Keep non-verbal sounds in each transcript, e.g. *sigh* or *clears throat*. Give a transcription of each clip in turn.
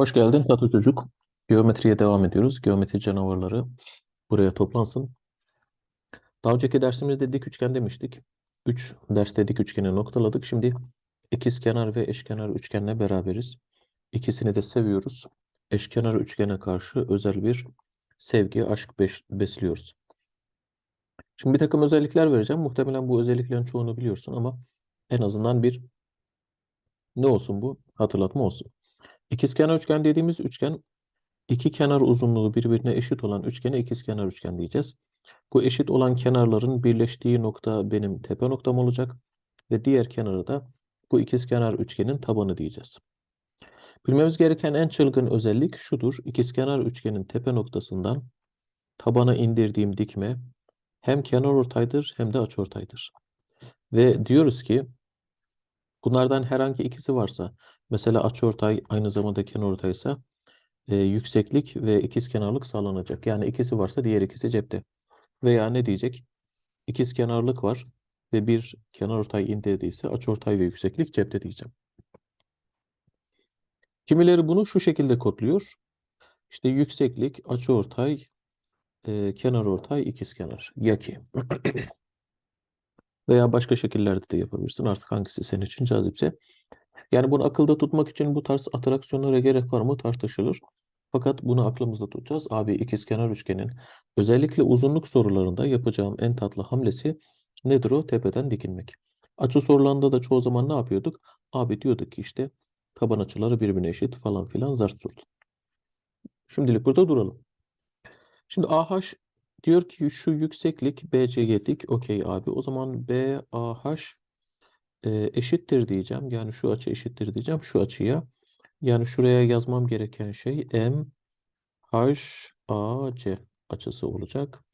Hoş geldin Tatlı Çocuk. Geometriye devam ediyoruz. Geometri canavarları buraya toplansın. Daha önceki dersimizde dik üçgen demiştik. 3 derste dik üçgeni noktaladık. Şimdi ikizkenar ve eşkenar üçgenle beraberiz. İkisini de seviyoruz. Eşkenar üçgene karşı özel bir sevgi, aşk besliyoruz. Şimdi bir takım özellikler vereceğim. Muhtemelen bu özelliklerin çoğunu biliyorsun ama en azından bir ne olsun bu? Hatırlatma olsun. İkizkenar üçgen dediğimiz üçgen İki kenar uzunluğu birbirine eşit olan üçgene ikizkenar üçgen diyeceğiz. Bu eşit olan kenarların birleştiği nokta benim tepe noktam olacak ve diğer kenarı da bu ikizkenar üçgenin tabanı diyeceğiz. Bilmemiz gereken en çılgın özellik şudur. İkizkenar üçgenin tepe noktasından tabana indirdiğim dikme hem kenarortaydır hem de açıortaydır. Ve diyoruz ki bunlardan herhangi ikisi varsa mesela açıortay aynı zamanda kenarortaysa e, yükseklik ve ikizkenarlık sağlanacak. Yani ikisi varsa diğer ikisi cepte. Veya ne diyecek? İkizkenarlık var ve bir kenarortay indirdiyse açıortay ve yükseklik cepte diyeceğim. Kimileri bunu şu şekilde kodluyor. İşte yükseklik, açıortay, e, kenarortay, ikizkenar. Ya ki. *clears throat* Veya başka şekillerde de yapabilirsin. Artık hangisi senin için cazipse. Yani bunu akılda tutmak için bu tarz atraksiyonlara gerek var mı tartışılır. Fakat bunu aklımızda tutacağız. Abi ikizkenar üçgenin özellikle uzunluk sorularında yapacağım en tatlı hamlesi nedir o? Tepeden dikilmek. Açı sorularında da çoğu zaman ne yapıyorduk? Abi diyorduk ki işte taban açıları birbirine eşit falan filan zart zurt. Şimdilik burada duralım. Şimdi AH diyor ki şu yükseklik BC'ye dik. Okey abi. O zaman BAH e, eşittir diyeceğim. Yani şu açı eşittir diyeceğim şu açıya. Yani şuraya yazmam gereken şey M H A C açısı olacak.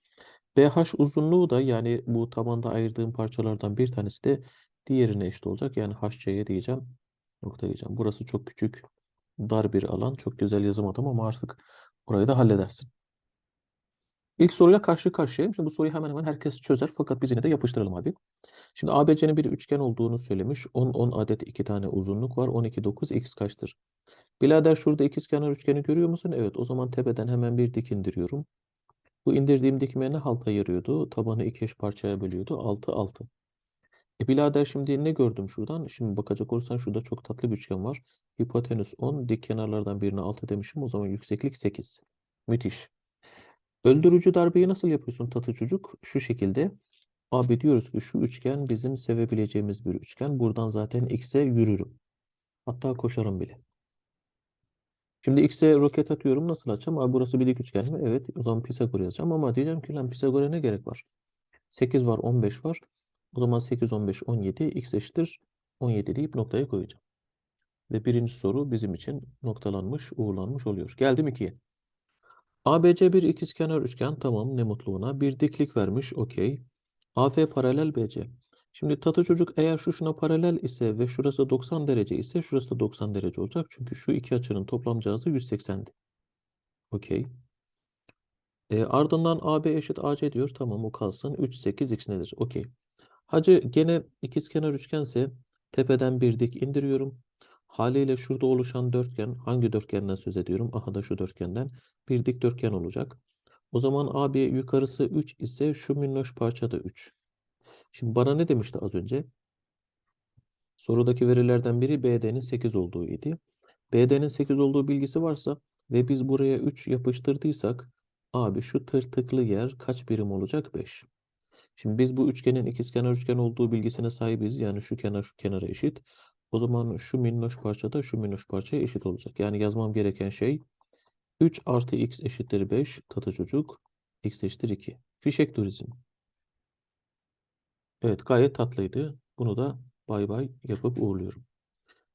BH uzunluğu da yani bu tabanda ayırdığım parçalardan bir tanesi de diğerine eşit olacak. Yani HC'ye diyeceğim. Nokta diyeceğim. Burası çok küçük, dar bir alan. Çok güzel yazamadım ama artık orayı da halledersin. İlk soruyla karşı karşıyayım. Şimdi bu soruyu hemen hemen herkes çözer fakat biz yine de yapıştıralım abi. Şimdi ABC'nin bir üçgen olduğunu söylemiş. 10 10 adet iki tane uzunluk var. 12 9 x kaçtır? Birader şurada ikizkenar üçgeni görüyor musun? Evet. O zaman tepeden hemen bir dik indiriyorum. Bu indirdiğim dikme ne halt ayırıyordu? Tabanı iki eş parçaya bölüyordu. 6 6. E birader şimdi ne gördüm şuradan? Şimdi bakacak olursan şurada çok tatlı bir üçgen var. Hipotenüs 10, dik kenarlardan birine 6 demişim. O zaman yükseklik 8. Müthiş. Öldürücü darbeyi nasıl yapıyorsun tatlı çocuk? Şu şekilde. Abi diyoruz ki şu üçgen bizim sevebileceğimiz bir üçgen. Buradan zaten x'e yürürüm. Hatta koşarım bile. Şimdi x'e roket atıyorum. Nasıl açacağım? Abi burası bir dik üçgen mi? Evet. O zaman Pisagor yazacağım ama diyeceğim ki lan Pisagor'a ne gerek var? 8 var, 15 var. O zaman 8, 15, 17. x eşittir 17 deyip noktaya koyacağım. Ve birinci soru bizim için noktalanmış, uğurlanmış oluyor. Geldim 2'ye. ABC bir ikizkenar üçgen. Tamam ne mutlu ona. Bir diklik vermiş. Okey. AF paralel BC. Şimdi tatı çocuk eğer şu şuna paralel ise ve şurası 90 derece ise şurası da 90 derece olacak. Çünkü şu iki açının toplam cihazı 180'di. Okey. E, ardından AB eşit AC diyor. Tamam o kalsın. 3, 8, x nedir? Okey. Hacı gene ikizkenar üçgense tepeden bir dik indiriyorum. Haliyle şurada oluşan dörtgen hangi dörtgenden söz ediyorum? Aha da şu dörtgenden bir dikdörtgen olacak. O zaman AB yukarısı 3 ise şu minnoş parça da 3. Şimdi bana ne demişti az önce? Sorudaki verilerden biri BD'nin 8 olduğu idi. BD'nin 8 olduğu bilgisi varsa ve biz buraya 3 yapıştırdıysak abi şu tırtıklı yer kaç birim olacak? 5. Şimdi biz bu üçgenin ikizkenar üçgen olduğu bilgisine sahibiz. Yani şu kenar şu kenara eşit. O zaman şu minnoş parça da şu minnoş parçaya eşit olacak. Yani yazmam gereken şey 3 artı x eşittir 5 tatı çocuk. x eşittir 2. Fişek turizm. Evet gayet tatlıydı. Bunu da bay bay yapıp uğurluyorum.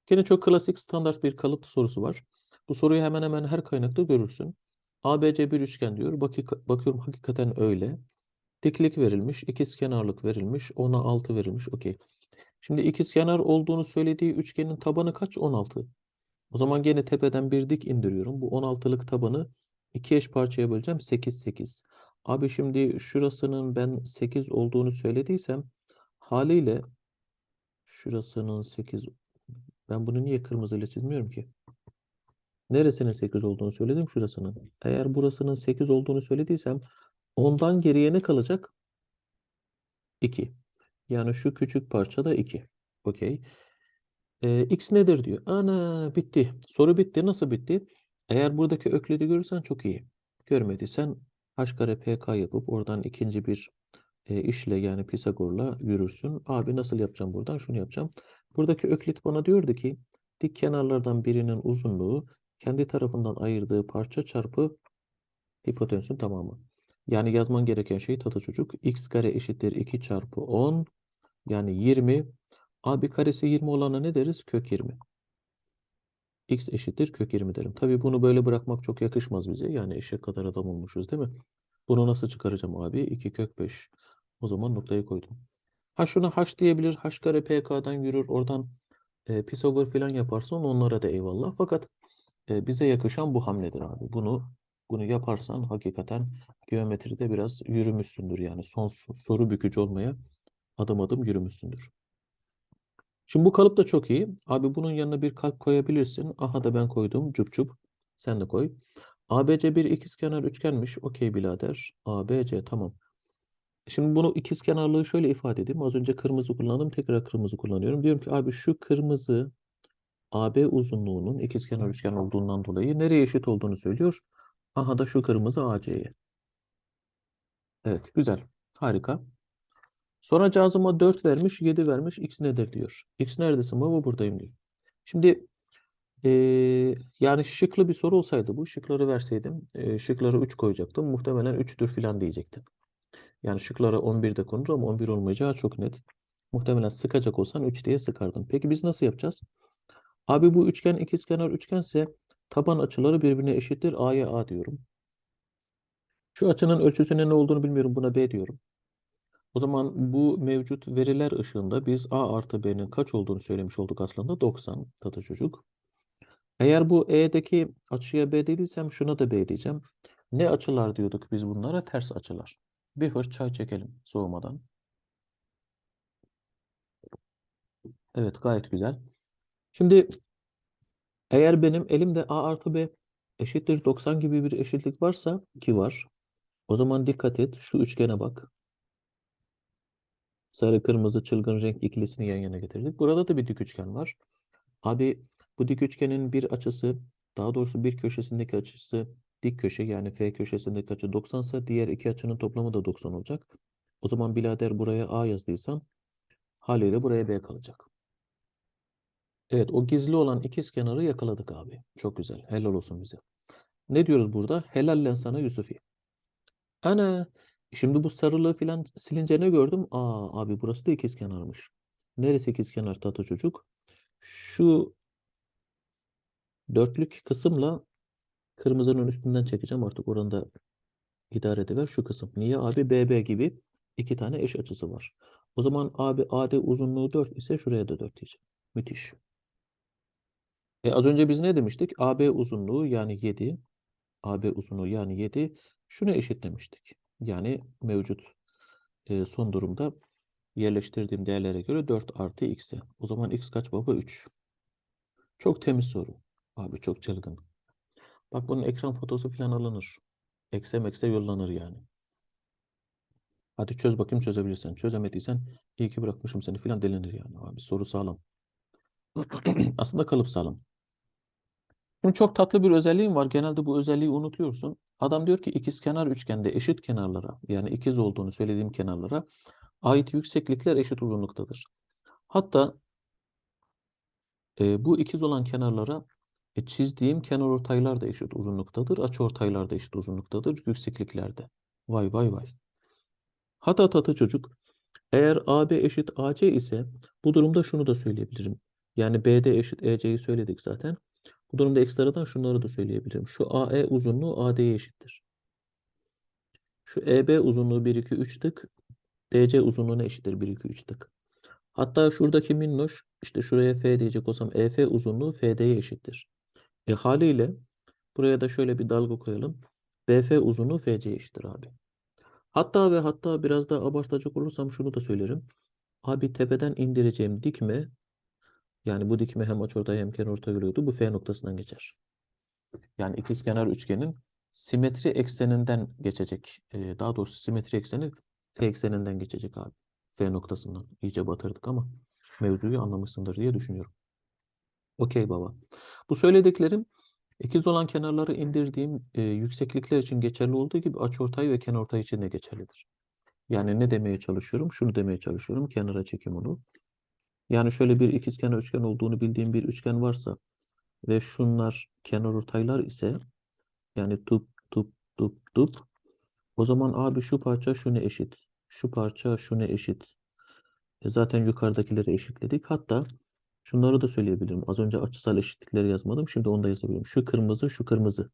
Gene çok klasik standart bir kalıp sorusu var. Bu soruyu hemen hemen her kaynakta görürsün. ABC bir üçgen diyor. Bak bakıyorum hakikaten öyle. Diklik verilmiş, ikizkenarlık verilmiş, 10'a 6 verilmiş. Okey. Şimdi ikizkenar olduğunu söylediği üçgenin tabanı kaç? 16. O zaman gene tepeden bir dik indiriyorum. Bu 16'lık tabanı iki eş parçaya böleceğim. 8, 8. Abi şimdi şurasının ben 8 olduğunu söylediysem haliyle şurasının 8 ben bunu niye kırmızıyla çizmiyorum ki? Neresinin 8 olduğunu söyledim? Şurasının. Eğer burasının 8 olduğunu söylediysem ondan geriye ne kalacak? 2. Yani şu küçük parça da 2. Okey. Ee, x nedir diyor. Ana bitti. Soru bitti. Nasıl bitti? Eğer buradaki öklidi görürsen çok iyi. Görmediysen h kare pk yapıp oradan ikinci bir e, işle yani Pisagor'la yürürsün. Abi nasıl yapacağım buradan? Şunu yapacağım. Buradaki öklit bana diyordu ki dik kenarlardan birinin uzunluğu kendi tarafından ayırdığı parça çarpı hipotenüsün tamamı. Yani yazman gereken şey tatlı çocuk. x kare eşittir 2 çarpı 10 yani 20. Abi karesi 20 olana ne deriz? Kök 20. x eşittir kök 20 derim. Tabii bunu böyle bırakmak çok yakışmaz bize. Yani eşek kadar adam olmuşuz değil mi? Bunu nasıl çıkaracağım abi? 2 kök 5. O zaman noktayı koydum. Ha şuna h diyebilir. h kare pk'dan yürür. Oradan e, Pisagor falan yaparsan onlara da eyvallah. Fakat e, bize yakışan bu hamledir abi. Bunu bunu yaparsan hakikaten geometride biraz yürümüşsündür. Yani son soru bükücü olmaya adım adım yürümüşsündür. Şimdi bu kalıp da çok iyi. Abi bunun yanına bir kalp koyabilirsin. Aha da ben koydum. Cup cup. Sen de koy. ABC bir ikizkenar üçgenmiş. Okey birader. ABC tamam. Şimdi bunu ikizkenarlığı şöyle ifade edeyim. Az önce kırmızı kullandım. Tekrar kırmızı kullanıyorum. Diyorum ki abi şu kırmızı AB uzunluğunun ikizkenar üçgen olduğundan dolayı nereye eşit olduğunu söylüyor. Aha da şu kırmızı AC'ye. Evet güzel. Harika. Sonra cazıma 4 vermiş, 7 vermiş. X nedir diyor. X neredesin baba? Buradayım diyor. Şimdi ee, yani şıklı bir soru olsaydı bu. Şıkları verseydim. E, şıkları 3 koyacaktım. Muhtemelen 3'tür filan diyecektin. Yani şıklara 11'de konur ama 11 olmayacağı çok net. Muhtemelen sıkacak olsan 3 diye sıkardın. Peki biz nasıl yapacağız? Abi bu üçgen ikizkenar üçgense taban açıları birbirine eşittir. A'ya A diyorum. Şu açının ölçüsünün ne olduğunu bilmiyorum. Buna B diyorum. O zaman bu mevcut veriler ışığında biz A artı B'nin kaç olduğunu söylemiş olduk aslında. 90 tatlı çocuk. Eğer bu E'deki açıya B dediysem şuna da B diyeceğim. Ne açılar diyorduk biz bunlara? Ters açılar. Bir fırt çay çekelim soğumadan. Evet gayet güzel. Şimdi eğer benim elimde A artı B eşittir 90 gibi bir eşitlik varsa ki var. O zaman dikkat et şu üçgene bak. Sarı kırmızı çılgın renk ikilisini yan yana getirdik. Burada da bir dik üçgen var. Abi bu dik üçgenin bir açısı daha doğrusu bir köşesindeki açısı dik köşe yani F köşesindeki açı 90 ise diğer iki açının toplamı da 90 olacak. O zaman birader buraya A yazdıysan haliyle buraya B kalacak. Evet o gizli olan ikiz kenarı yakaladık abi. Çok güzel. Helal olsun bize. Ne diyoruz burada? Helallen sana Yusufi. Ana şimdi bu sarılığı filan silince ne gördüm? Aa abi burası da ikiz kenarmış. Neresi ikiz kenar tatlı çocuk? Şu dörtlük kısımla kırmızının üstünden çekeceğim artık oranda idare ediver şu kısım. Niye abi? BB gibi iki tane eş açısı var. O zaman abi AD uzunluğu 4 ise şuraya da 4 diyeceğim. Müthiş. E az önce biz ne demiştik? AB uzunluğu yani 7. AB uzunluğu yani 7. Şuna eşit demiştik. Yani mevcut e, son durumda yerleştirdiğim değerlere göre 4 artı x'e. O zaman x kaç baba? 3. Çok temiz soru. Abi çok çılgın. Bak bunun ekran fotosu falan alınır. Ekse mekse yollanır yani. Hadi çöz bakayım çözebilirsen. Çözemediysen iyi ki bırakmışım seni falan delinir yani. Abi soru sağlam. *clears throat* Aslında kalıp sağlam. Şimdi çok tatlı bir özelliğim var. Genelde bu özelliği unutuyorsun. Adam diyor ki ikizkenar üçgende eşit kenarlara yani ikiz olduğunu söylediğim kenarlara ait yükseklikler eşit uzunluktadır. Hatta e, bu ikiz olan kenarlara e, çizdiğim kenarortaylar da eşit uzunluktadır. Açıortaylar da eşit uzunluktadır yüksekliklerde. Vay vay vay. Hatta tatlı çocuk eğer AB eşit AC ise bu durumda şunu da söyleyebilirim. Yani BD eşit EC'yi söyledik zaten. Bu durumda ekstradan şunları da söyleyebilirim. Şu AE uzunluğu AD'ye eşittir. Şu EB uzunluğu 1, 2, 3 tık. DC uzunluğuna eşittir 1, 2, 3 tık. Hatta şuradaki minnoş işte şuraya F diyecek olsam EF uzunluğu FD'ye eşittir. E haliyle buraya da şöyle bir dalga koyalım. BF uzunluğu FC'ye eşittir abi. Hatta ve hatta biraz daha abartacak olursam şunu da söylerim. Abi tepeden indireceğim dikme yani bu dikme hem açıortay hem kenarortay görüyordu. Bu F noktasından geçer. Yani ikizkenar üçgenin simetri ekseninden geçecek. Ee, daha doğrusu simetri ekseni F ekseninden geçecek abi. F noktasından. İyice batırdık ama mevzuyu anlamışsındır diye düşünüyorum. Okey baba. Bu söylediklerim ikiz olan kenarları indirdiğim e, yükseklikler için geçerli olduğu gibi açıortay ve kenarortay için de geçerlidir. Yani ne demeye çalışıyorum? Şunu demeye çalışıyorum. Kenara çekim onu. Yani şöyle bir ikizkenar üçgen olduğunu bildiğim bir üçgen varsa ve şunlar kenarortaylar ise yani tup tup tup tup o zaman abi şu parça şuna eşit. Şu parça şuna eşit. E zaten yukarıdakileri eşitledik. Hatta şunları da söyleyebilirim. Az önce açısal eşitlikleri yazmadım. Şimdi onu da yazabilirim. Şu kırmızı, şu kırmızı.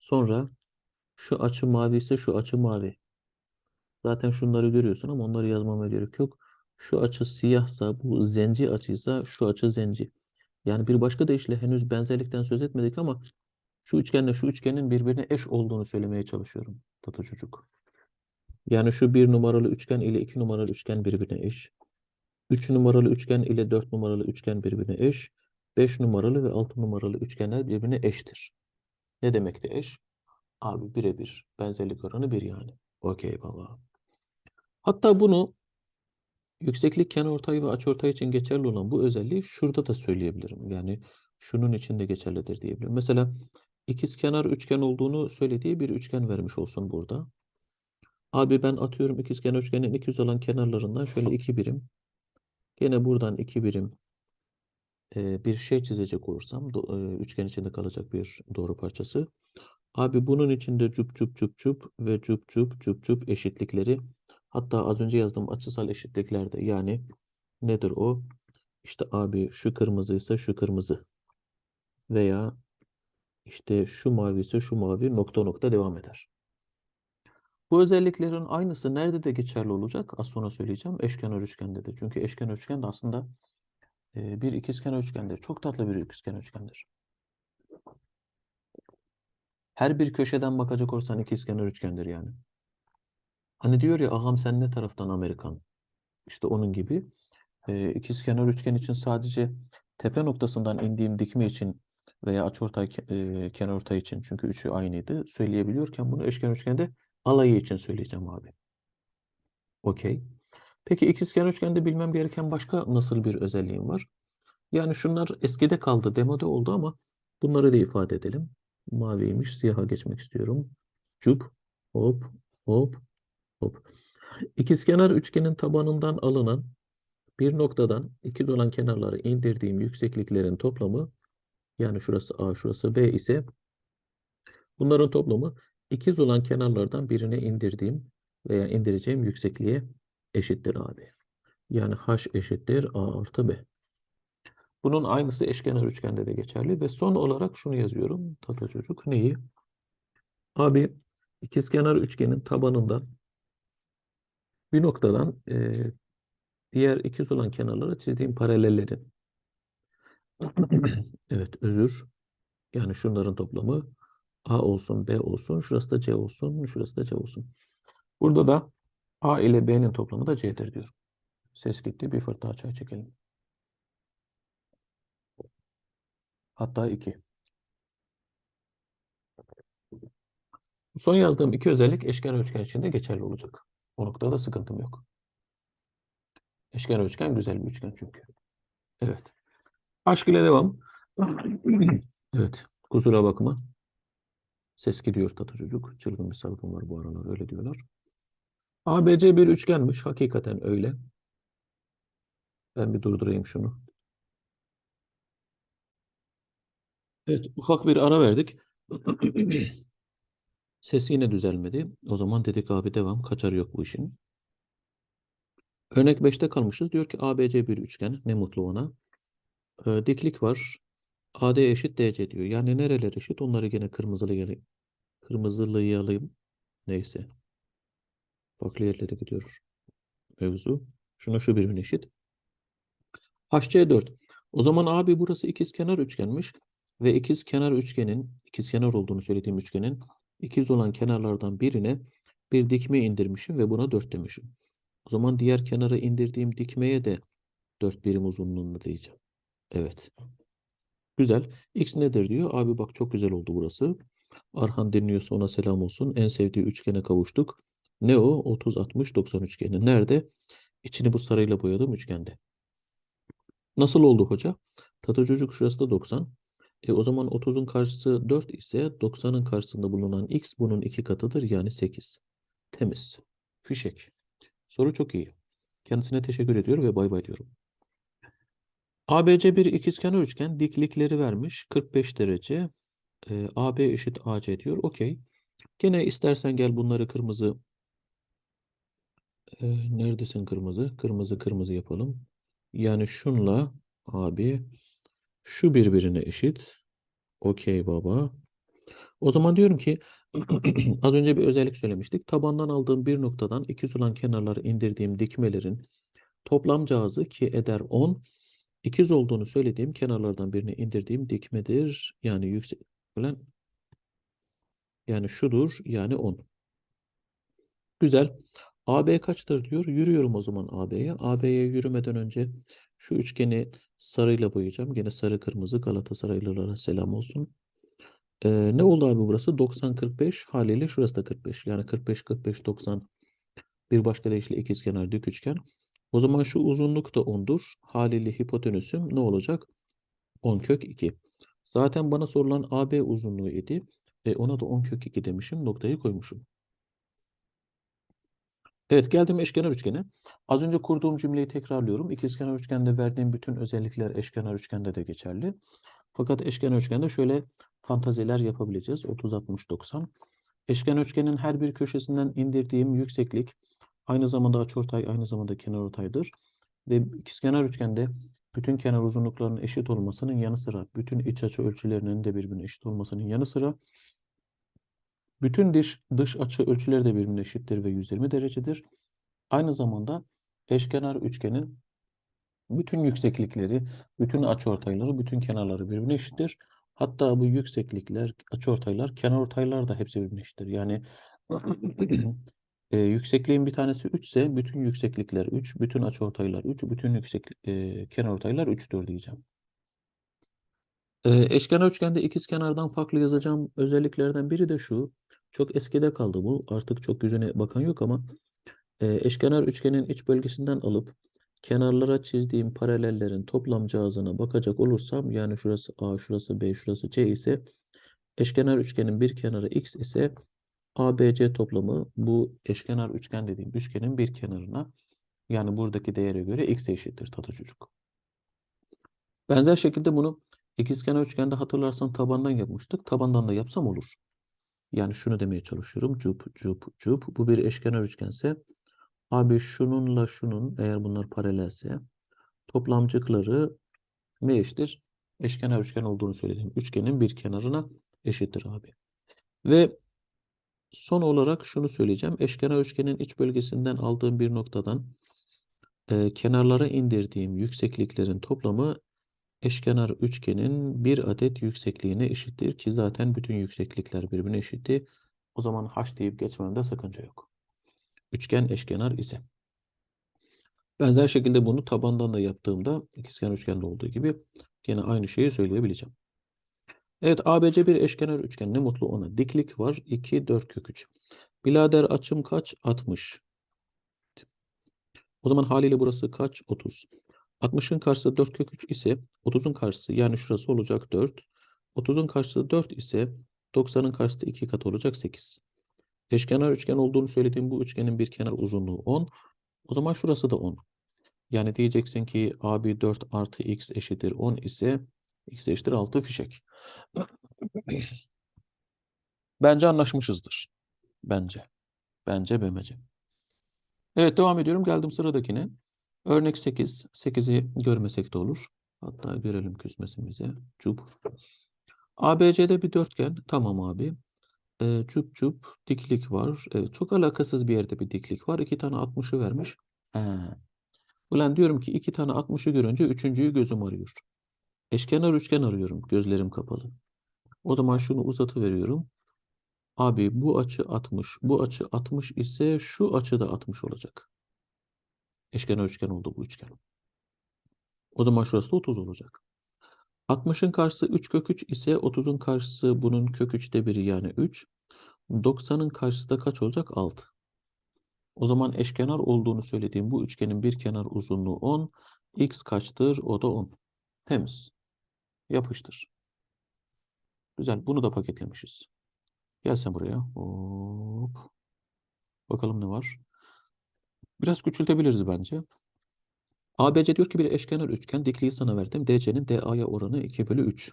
Sonra şu açı mavi ise şu açı mavi. Zaten şunları görüyorsun ama onları yazmama gerek yok. Şu açı siyahsa bu zenci açıysa şu açı zenci. Yani bir başka deyişle henüz benzerlikten söz etmedik ama şu üçgenle şu üçgenin birbirine eş olduğunu söylemeye çalışıyorum. Tatlı çocuk. Yani şu bir numaralı üçgen ile iki numaralı üçgen birbirine eş. 3 numaralı üçgen ile 4 numaralı üçgen birbirine eş. 5 numaralı ve 6 numaralı üçgenler birbirine eştir. Ne demekti eş? Abi birebir. Benzerlik oranı bir yani. Okey baba. Hatta bunu yükseklik kenarortay ve açıortay için geçerli olan bu özelliği şurada da söyleyebilirim. Yani şunun için de geçerlidir diyebilirim. Mesela ikizkenar üçgen olduğunu söylediği bir üçgen vermiş olsun burada. Abi ben atıyorum ikizkenar üçgenin ikiz olan kenarlarından şöyle iki birim. Gene buradan iki birim e, bir şey çizecek olursam e, üçgen içinde kalacak bir doğru parçası. Abi bunun içinde cup cup cup cup ve cup cup cup cup eşitlikleri hatta az önce yazdığım açısal eşitliklerde yani nedir o? İşte abi şu kırmızıysa şu kırmızı veya işte şu mavi ise şu mavi nokta nokta devam eder. Bu özelliklerin aynısı nerede de geçerli olacak? Az sonra söyleyeceğim. Eşkenar üçgende de. Çünkü eşkenar üçgen de aslında e, bir ikizkenar üçgendir. Çok tatlı bir ikizkenar üçgendir. Her bir köşeden bakacak olursan ikizkenar üçgendir yani. Hani diyor ya ağam sen ne taraftan Amerikan? İşte onun gibi. E, ikizkenar üçgen için sadece tepe noktasından indiğim dikme için veya açıortay e, kenarortay için çünkü üçü aynıydı söyleyebiliyorken bunu eşkenar üçgende alayı için söyleyeceğim abi. Okey. Peki ikizkenar üçgende bilmem gereken başka nasıl bir özelliğim var? Yani şunlar eskide kaldı, demode oldu ama bunları da ifade edelim. Maviymiş, siyaha geçmek istiyorum. Cup, hop, hop, hop. İkizkenar üçgenin tabanından alınan bir noktadan ikiz olan kenarları indirdiğim yüksekliklerin toplamı yani şurası A, şurası B ise bunların toplamı ikiz olan kenarlardan birine indirdiğim veya indireceğim yüksekliğe eşittir abi. Yani H eşittir A artı B. Bunun aynısı eşkenar üçgende de geçerli ve son olarak şunu yazıyorum. Tata çocuk neyi? Abi ikizkenar üçgenin tabanından bir noktadan e, diğer ikiz olan kenarlara çizdiğim paralellerin *clears throat* evet özür yani şunların toplamı A olsun B olsun şurası da C olsun şurası da C olsun. Burada da A ile B'nin toplamı da C'dir diyorum. Ses gitti bir fırt daha çay çekelim. Hatta 2. Son yazdığım iki özellik eşkenar üçgen için de geçerli olacak. O noktada sıkıntım yok. Eşkenar üçgen güzel bir üçgen çünkü. Evet. Aşk ile devam. *clears throat* Evet. Kusura bakma. Ses gidiyor tatlı çocuk. Çılgın bir salgın var bu aralar öyle diyorlar. ABC bir üçgenmiş. Hakikaten öyle. Ben bir durdurayım şunu. Evet, ufak bir ara verdik. *clears throat* Ses yine düzelmedi. O zaman dedik abi devam. Kaçarı yok bu işin. Örnek 5'te kalmışız. Diyor ki ABC bir üçgen. Ne mutlu ona. Ee, diklik var. AD eşit DC diyor. Yani nereler eşit? Onları gene kırmızılayalım. Kırmızılayalım. Neyse. Farklı yerlere gidiyor mevzu. Şuna şu birbirine eşit. HC4. O zaman abi burası ikizkenar üçgenmiş ve ikizkenar üçgenin ikizkenar olduğunu söylediğim üçgenin ikiz olan kenarlardan birine bir dikme indirmişim ve buna 4 demişim. O zaman diğer kenara indirdiğim dikmeye de 4 birim uzunluğunda diyeceğim. Evet. Güzel. X nedir diyor. Abi bak çok güzel oldu burası. Arhan dinliyorsa ona selam olsun. En sevdiği üçgene kavuştuk. Ne o? 30, 60, 90 üçgeni. Nerede? İçini bu sarıyla boyadım üçgende. Nasıl oldu hoca? Tata çocuk şurası da 90. E o zaman 30'un karşısı 4 ise 90'ın karşısında bulunan x bunun iki katıdır yani 8. Temiz. Fişek. Soru çok iyi. Kendisine teşekkür ediyor ve bay bay diyorum. ABC bir ikizkenar üçgen diklikleri vermiş 45 derece. E, AB eşit AC diyor. Okey. Gene istersen gel bunları kırmızı e, neredesin kırmızı? Kırmızı kırmızı yapalım. Yani şunla abi şu birbirine eşit. Okey baba. O zaman diyorum ki *clears throat* az önce bir özellik söylemiştik. Tabandan aldığım bir noktadan ikiz olan kenarları indirdiğim dikmelerin toplam cihazı ki eder 10 ikiz olduğunu söylediğim kenarlardan birini indirdiğim dikmedir. Yani yüksek yani şudur yani 10. Güzel. AB kaçtır diyor. Yürüyorum o zaman AB'ye. AB'ye yürümeden önce şu üçgeni sarıyla boyayacağım. Gene sarı kırmızı Galatasaraylılara selam olsun. Ee, ne oldu abi burası? 90-45 haliyle şurası da 45. Yani 45-45-90 bir başka deyişle ikizkenar dik üçgen. O zaman şu uzunluk da 10'dur. Haliyle hipotenüsüm ne olacak? 10 kök 2. Zaten bana sorulan AB uzunluğu idi. E ona da 10 kök 2 demişim. Noktayı koymuşum. Evet geldim eşkenar üçgene. Az önce kurduğum cümleyi tekrarlıyorum. İkizkenar üçgende verdiğim bütün özellikler eşkenar üçgende de geçerli. Fakat eşkenar üçgende şöyle fantaziler yapabileceğiz. 30, 60, 90. Eşkenar üçgenin her bir köşesinden indirdiğim yükseklik aynı zamanda açıortay aynı zamanda kenarortaydır. Ve ikizkenar üçgende bütün kenar uzunluklarının eşit olmasının yanı sıra bütün iç açı ölçülerinin de birbirine eşit olmasının yanı sıra bütün dış, dış açı ölçüleri de birbirine eşittir ve 120 derecedir. Aynı zamanda eşkenar üçgenin bütün yükseklikleri, bütün açıortayları, bütün kenarları birbirine eşittir. Hatta bu yükseklikler, açıortaylar, kenarortaylar da hepsi birbirine eşittir. Yani *clears throat* e, yüksekliğin bir tanesi 3 ise bütün yükseklikler 3, bütün açıortaylar 3, bütün yüksek e, kenarortaylar 3'tür diyeceğim. E, eşkenar üçgende ikiz kenardan farklı yazacağım özelliklerden biri de şu. Çok eskide kaldı bu. Artık çok yüzüne bakan yok ama e, eşkenar üçgenin iç bölgesinden alıp kenarlara çizdiğim paralellerin toplam cihazına bakacak olursam yani şurası A, şurası B, şurası C ise eşkenar üçgenin bir kenarı X ise ABC toplamı bu eşkenar üçgen dediğim üçgenin bir kenarına yani buradaki değere göre X eşittir tatlı çocuk. Benzer şekilde bunu ikizkenar üçgende hatırlarsan tabandan yapmıştık. Tabandan da yapsam olur. Yani şunu demeye çalışıyorum. Cup, cup, cup. Bu bir eşkenar üçgense abi şununla şunun eğer bunlar paralelse toplamcıkları ne eşittir? Eşkenar üçgen olduğunu söyledim. Üçgenin bir kenarına eşittir abi. Ve son olarak şunu söyleyeceğim. Eşkenar üçgenin iç bölgesinden aldığım bir noktadan e, kenarlara indirdiğim yüksekliklerin toplamı eşkenar üçgenin bir adet yüksekliğine eşittir ki zaten bütün yükseklikler birbirine eşitti. O zaman h deyip geçmemde sakınca yok. Üçgen eşkenar ise. Benzer şekilde bunu tabandan da yaptığımda ikizkenar üçgende olduğu gibi gene aynı şeyi söyleyebileceğim. Evet ABC bir eşkenar üçgen ne mutlu ona. Diklik var 2 4 kök 3. Bilader açım kaç? 60. O zaman haliyle burası kaç? 30. 60'ın karşısı 4 kök 3 ise 30'un karşısı yani şurası olacak 4. 30'un karşısı 4 ise 90'ın karşısı 2 kat olacak 8. Eşkenar üçgen olduğunu söylediğim bu üçgenin bir kenar uzunluğu 10. O zaman şurası da 10. Yani diyeceksin ki AB 4 artı x eşittir 10 ise x eşittir 6 fişek. *clears throat* Bence anlaşmışızdır. Bence. Bence BMC. Evet devam ediyorum. Geldim sıradakine. Örnek 8. 8'i görmesek de olur. Hatta görelim küsmesimize. Cup. ABC'de bir dörtgen. Tamam abi. E, cup cup diklik var. Evet, çok alakasız bir yerde bir diklik var. İki tane 60'ı vermiş. He. Ulan diyorum ki iki tane 60'ı görünce üçüncüyü gözüm arıyor. Eşkenar üçgen arıyorum. Gözlerim kapalı. O zaman şunu uzatı veriyorum. Abi bu açı 60. Bu açı 60 ise şu açı da 60 olacak. Eşkenar üçgen oldu bu üçgen. O zaman şurası da 30 olacak. 60'ın karşısı 3 kök 3 ise 30'un karşısı bunun kök 3'te biri yani 3. 90'ın karşısı da kaç olacak? 6. O zaman eşkenar olduğunu söylediğim bu üçgenin bir kenar uzunluğu 10. X kaçtır? O da 10. Temiz. Yapıştır. Güzel. Bunu da paketlemişiz. Gel sen buraya. Hop. Bakalım ne var? Biraz küçültebiliriz bence. ABC diyor ki bir eşkenar üçgen dikliği sana verdim. DC'nin DA'ya oranı 2 bölü 3.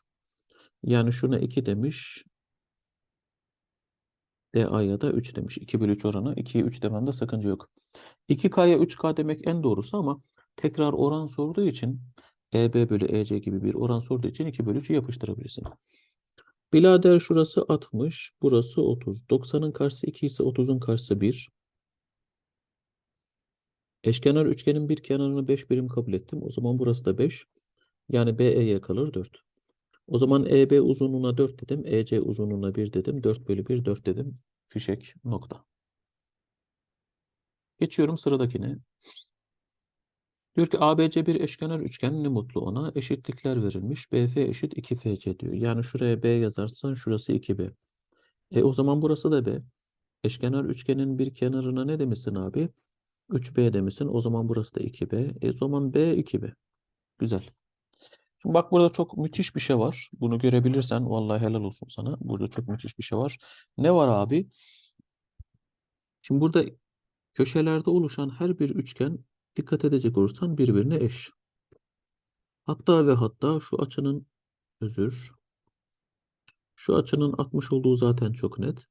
Yani şuna 2 demiş. DA'ya da 3 demiş. 2 bölü 3 oranı. 2'ye 3 dememde sakınca yok. 2K'ya 3K demek en doğrusu ama tekrar oran sorduğu için EB bölü EC gibi bir oran sorduğu için 2 bölü 3'ü yapıştırabilirsin. Bilader şurası 60, burası 30. 90'ın karşısı 2 ise 30'un karşısı 1. Eşkenar üçgenin bir kenarını 5 birim kabul ettim. O zaman burası da 5. Yani BE'ye kalır 4. O zaman EB uzunluğuna 4 dedim. EC uzunluğuna 1 dedim. 4 bölü 1 4 dedim. Fişek nokta. Geçiyorum sıradakine. Diyor ki ABC bir eşkenar üçgen ne mutlu ona. Eşitlikler verilmiş. BF eşit 2FC diyor. Yani şuraya B yazarsan şurası 2B. E o zaman burası da B. Eşkenar üçgenin bir kenarına ne demişsin abi? 3B demişsin. O zaman burası da 2B. E o zaman B 2B. Güzel. Şimdi bak burada çok müthiş bir şey var. Bunu görebilirsen vallahi helal olsun sana. Burada çok müthiş bir şey var. Ne var abi? Şimdi burada köşelerde oluşan her bir üçgen dikkat edecek olursan birbirine eş. Hatta ve hatta şu açının özür. Şu açının 60 olduğu zaten çok net.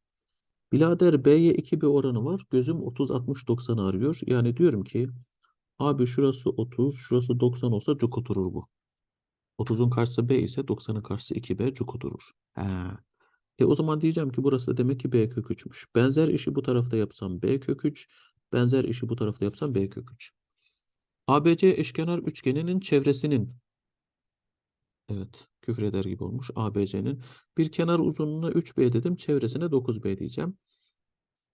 Bilader B'ye 2B oranı var. Gözüm 30 60 90 arıyor. Yani diyorum ki abi şurası 30, şurası 90 olsa cuk oturur bu. 30'un karşısı B ise 90'ın karşısı 2B cuk oturur. He. E o zaman diyeceğim ki burası demek ki B kök 3'müş. Benzer işi bu tarafta yapsam B kök 3, benzer işi bu tarafta yapsam B kök 3. ABC eşkenar üçgeninin çevresinin Evet, küfür eder gibi olmuş. ABC'nin bir kenar uzunluğuna 3B dedim, çevresine 9B diyeceğim.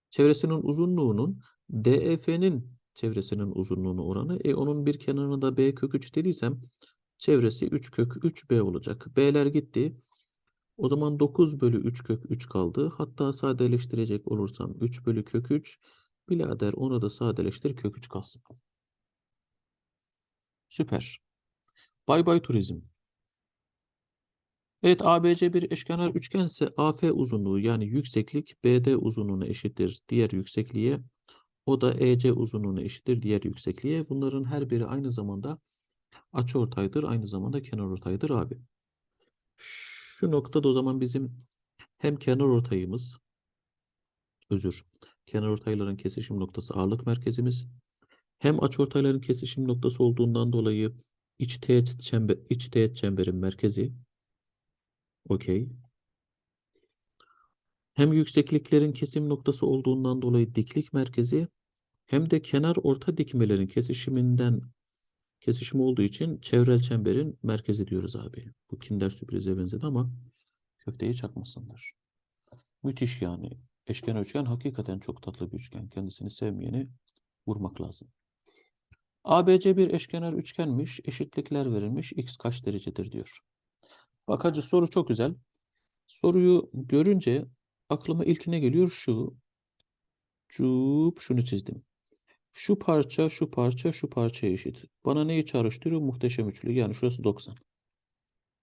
Çevresinin uzunluğunun DEF'nin çevresinin uzunluğunu oranı. E onun bir kenarına da B kök 3 dediysem çevresi 3 kök 3B olacak. B'ler gitti. O zaman 9 bölü 3 kök 3 kaldı. Hatta sadeleştirecek olursam 3 bölü kök 3. Birader onu da sadeleştir kök 3 kalsın. Süper. Bay bay turizm. Evet ABC bir eşkenar üçgense AF uzunluğu yani yükseklik BD uzunluğuna eşittir diğer yüksekliğe. O da EC uzunluğuna eşittir diğer yüksekliğe. Bunların her biri aynı zamanda açıortaydır. Aynı zamanda kenarortaydır abi. Şu noktada o zaman bizim hem kenarortayımız özür kenarortayların kesişim noktası ağırlık merkezimiz hem açıortayların kesişim noktası olduğundan dolayı iç teğet çember iç teğet çemberin merkezi Okey. Hem yüksekliklerin kesim noktası olduğundan dolayı diklik merkezi hem de kenar orta dikmelerin kesişiminden kesişim olduğu için çevrel çemberin merkezi diyoruz abi. Bu kinder sürprize benzedi ama köfteyi çakmasınlar. Müthiş yani. Eşkenar üçgen hakikaten çok tatlı bir üçgen. Kendisini sevmeyeni vurmak lazım. ABC bir eşkenar üçgenmiş. Eşitlikler verilmiş. X kaç derecedir diyor. Bak hacı soru çok güzel. Soruyu görünce aklıma ilk ne geliyor? Şu. Cup şunu çizdim. Şu parça, şu parça, şu parça eşit. Bana neyi çağrıştırıyor? Muhteşem üçlü. Yani şurası 90.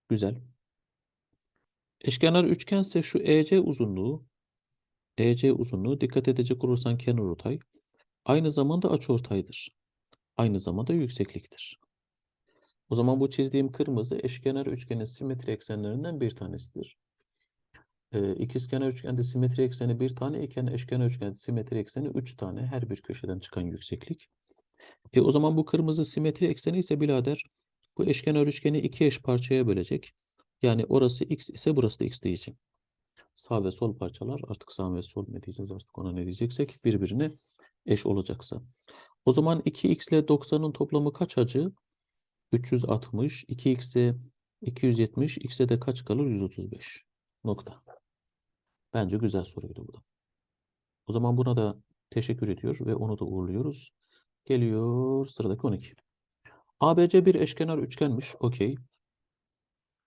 Güzel. Eşkenar üçgense şu EC uzunluğu, EC uzunluğu dikkat edecek olursan kenarortay. Aynı zamanda açıortaydır. Aynı zamanda yüksekliktir. O zaman bu çizdiğim kırmızı eşkenar üçgenin simetri eksenlerinden bir tanesidir. Ee, ikizkenar üçgende simetri ekseni bir tane iken eşkenar üçgende simetri ekseni üç tane her bir köşeden çıkan yükseklik. E o zaman bu kırmızı simetri ekseni ise birader bu eşkenar üçgeni iki eş parçaya bölecek. Yani orası x ise burası da x diyeceğim. Sağ ve sol parçalar artık sağ ve sol ne diyeceğiz artık ona ne diyeceksek birbirine eş olacaksa. O zaman 2x ile 90'ın toplamı kaç acı? 360, 2x'e 270, x'e de kaç kalır? 135. Nokta. Bence güzel soruydu bu da. O zaman buna da teşekkür ediyor ve onu da uğurluyoruz. Geliyor sıradaki 12. ABC bir eşkenar üçgenmiş. Okey.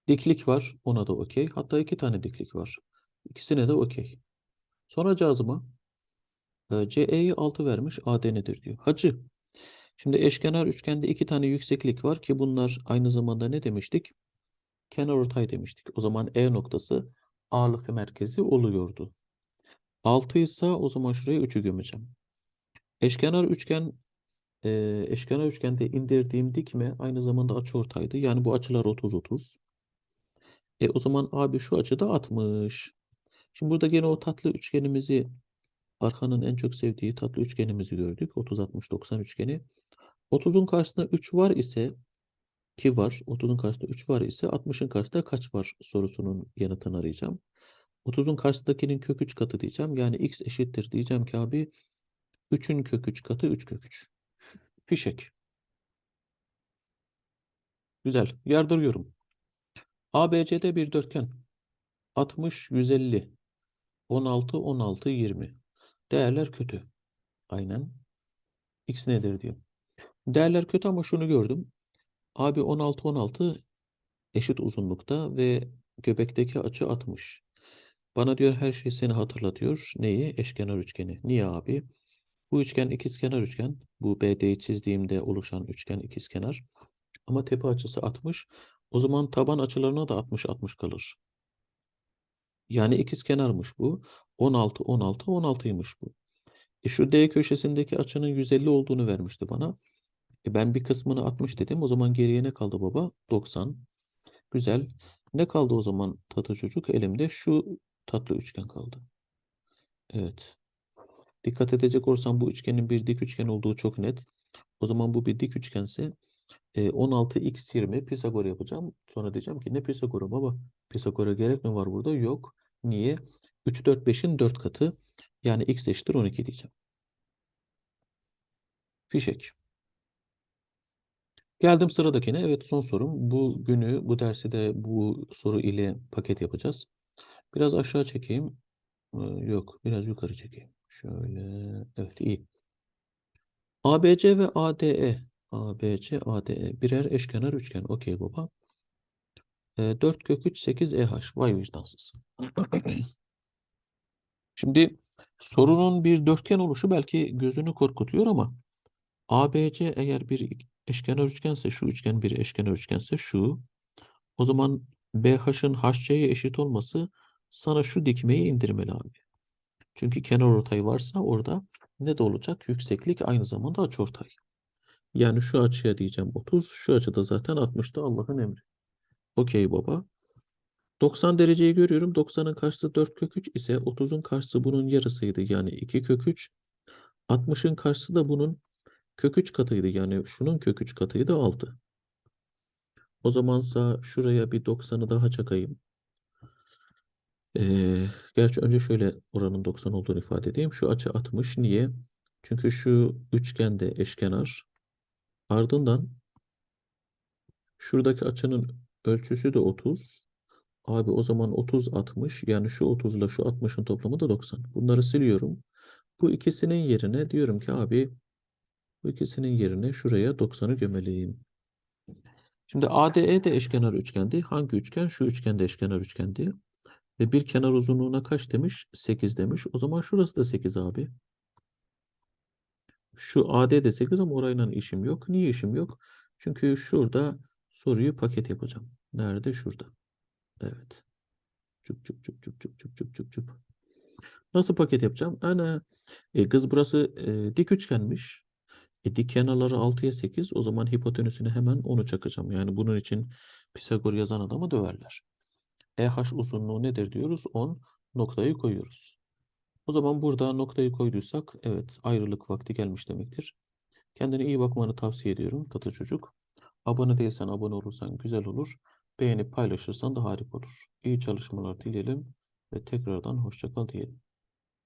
Diklik var. Ona da okey. Hatta iki tane diklik var. İkisine de okey. Sonra cazıma e, CE'yi 6 vermiş. AD nedir diyor. Hacı. Şimdi eşkenar üçgende iki tane yükseklik var ki bunlar aynı zamanda ne demiştik? Kenarortay demiştik. O zaman E noktası ağırlık merkezi oluyordu. 6 ise o zaman şuraya 3'ü gömeceğim. Eşkenar üçgen e, eşkenar üçgende indirdiğim dikme aynı zamanda açıortaydı. Yani bu açılar 30 30. E o zaman abi şu açıda 60. Şimdi burada gene o tatlı üçgenimizi Arhan'ın en çok sevdiği tatlı üçgenimizi gördük. 30 60 90 üçgeni. 30'un karşısında 3 var ise ki var. 30'un karşısında 3 var ise 60'ın karşısında kaç var sorusunun yanıtını arayacağım. 30'un karşısındakinin kök 3 katı diyeceğim. Yani x eşittir diyeceğim ki abi 3'ün kök 3 katı 3 kök 3. Fişek. Güzel. Yardırıyorum. ABC'de bir dörtgen. 60, 150, 16, 16, 20. Değerler kötü. Aynen. X nedir diyor. Değerler kötü ama şunu gördüm. Abi 16, 16 eşit uzunlukta ve göbekteki açı 60. Bana diyor her şey seni hatırlatıyor. Neyi? Eşkenar üçgeni. Niye abi? Bu üçgen ikizkenar üçgen. Bu BD'yi çizdiğimde oluşan üçgen ikizkenar. Ama tepe açısı 60. O zaman taban açılarına da 60 60 kalır. Yani ikizkenarmış bu. 16 16 16'ymış bu. E şu D köşesindeki açının 150 olduğunu vermişti bana. E ben bir kısmını 60 dedim. O zaman geriye ne kaldı baba? 90. Güzel. Ne kaldı o zaman tatlı çocuk? Elimde şu tatlı üçgen kaldı. Evet. Dikkat edecek olursam bu üçgenin bir dik üçgen olduğu çok net. O zaman bu bir dik üçgense e, 16x 20 Pisagor yapacağım. Sonra diyeceğim ki ne Pisagor'a baba? Pisagor'a gerek mi var burada? Yok. Niye? 3 4 5'in 4 katı. Yani x eşittir 12 diyeceğim. Fişek. Geldim sıradakine. Evet son sorum. Bu günü, bu dersi de bu soru ile paket yapacağız. Biraz aşağı çekeyim. Ee, yok, biraz yukarı çekeyim. Şöyle. Evet, iyi. ABC ve ADE. ABC, ADE. Birer eşkenar üçgen. Okey baba. Ee, 4 kök 3, 8 EH. Vay vicdansız. *clears throat* Şimdi sorunun bir dörtgen oluşu belki gözünü korkutuyor ama ABC eğer bir eşkenar üçgense şu üçgen bir eşkenar üçgense şu o zaman BH'ın HC'ye eşit olması sana şu dikmeyi indirmeli abi. Çünkü kenar ortay varsa orada ne de olacak? Yükseklik aynı zamanda açıortay. Yani şu açıya diyeceğim 30, şu açıda zaten 60'ta Allah'ın emri. Okey baba. 90 dereceyi görüyorum. 90'ın karşısı 4 kök 3 ise 30'un karşısı bunun yarısıydı. Yani 2 kök 3. 60'ın karşısı da bunun kök 3 katıydı. Yani şunun kök 3 katıydı 6. O zamansa şuraya bir 90'ı daha çakayım. Ee, gerçi önce şöyle oranın 90 olduğunu ifade edeyim. Şu açı 60. Niye? Çünkü şu üçgende eşkenar. Ardından şuradaki açının ölçüsü de 30. Abi o zaman 30 60 yani şu 30 ile şu 60'ın toplamı da 90. Bunları siliyorum. Bu ikisinin yerine diyorum ki abi bu ikisinin yerine şuraya 90'ı gömeliyim. Şimdi ADE de eşkenar üçgendi. Hangi üçgen? Şu üçgen de eşkenar üçgendi. Ve bir kenar uzunluğuna kaç demiş? 8 demiş. O zaman şurası da 8 abi. Şu AD de 8 ama orayla işim yok. Niye işim yok? Çünkü şurada soruyu paket yapacağım. Nerede? Şurada. Evet. Çup çup çup çup çup çup çup çup çup. Nasıl paket yapacağım? Ana e, kız burası e, dik üçgenmiş. E, dik kenarları 6'ya 8. O zaman hipotenüsüne hemen onu çakacağım. Yani bunun için Pisagor yazan adamı döverler. EH uzunluğu nedir diyoruz? 10 noktayı koyuyoruz. O zaman burada noktayı koyduysak evet ayrılık vakti gelmiş demektir. Kendine iyi bakmanı tavsiye ediyorum tatlı çocuk. Abone değilsen abone olursan güzel olur. Beğenip paylaşırsan da harika olur. İyi çalışmalar dileyelim ve tekrardan hoşça kal diyelim.